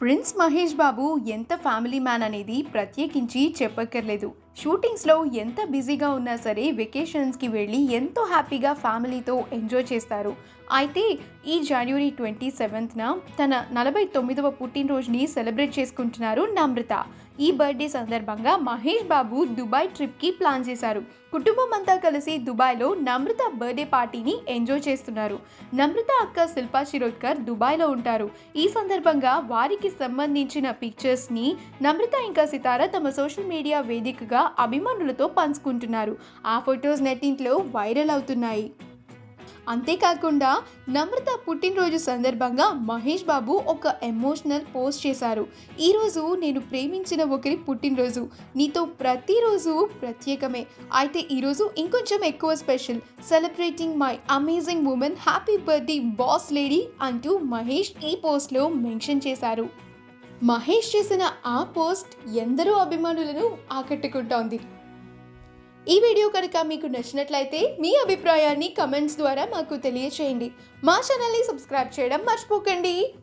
Prince Mahesh Babu ఎంత family man అనేది ప్రత్యేకించి చెప్పక్కర్లేదు. షూటింగ్స్లో ఎంత బిజీగా ఉన్నా సరే వెకేషన్స్కి వెళ్ళి ఎంతో హ్యాపీగా ఫ్యామిలీతో ఎంజాయ్ చేస్తారు. అయితే ఈ జనవరి ట్వంటీ సెవెంత్న తన నలభై తొమ్మిదవ పుట్టినరోజుని సెలబ్రేట్ చేసుకుంటున్నారు నమ్రత ఈ బర్త్డే సందర్భంగా మహేష్ బాబు దుబాయ్ ట్రిప్కి ప్లాన్ చేశారు. కుటుంబం అంతా కలిసి దుబాయ్లో నమ్రత బర్త్డే పార్టీని ఎంజాయ్ చేస్తున్నారు. నమ్రత అక్క శిల్పా శిరోద్కర్ దుబాయ్లో ఉంటారు. ఈ సందర్భంగా వారికి సంబంధించిన పిక్చర్స్ని నమ్రత ఇంకా సితార తమ సోషల్ మీడియా వేదికగా అభిమానులతో పంచుకుంటున్నారు. ఆ ఫొటోస్ నెట్టింట్లో వైరల్ అవుతున్నాయి. అంతేకాకుండా నమ్రత పుట్టినరోజు సందర్భంగా మహేష్ బాబు ఒక ఎమోషనల్ పోస్ట్ చేశారు. ఈరోజు నేను ప్రేమించిన ఒకరి పుట్టినరోజు. నీతో ప్రతిరోజు ప్రత్యేకమే. అయితే ఈరోజు ఇంకొంచెం ఎక్కువ special. Celebrating my amazing women happy birthday boss lady అంటూ మహేష్ ఈ పోస్ట్లో మెన్షన్ చేశారు. మహేష్ చేసిన ఆ పోస్ట్ ఎందరో అభిమానులను ఆకట్టుకుంటోంది. ఈ వీడియో కనుక మీకు నచ్చినట్లయితే మీ అభిప్రాయాన్ని కమెంట్స్ ద్వారా మాకు తెలియచేయండి. మా ఛానల్ని సబ్స్క్రైబ్ చేయడం మర్చిపోకండి.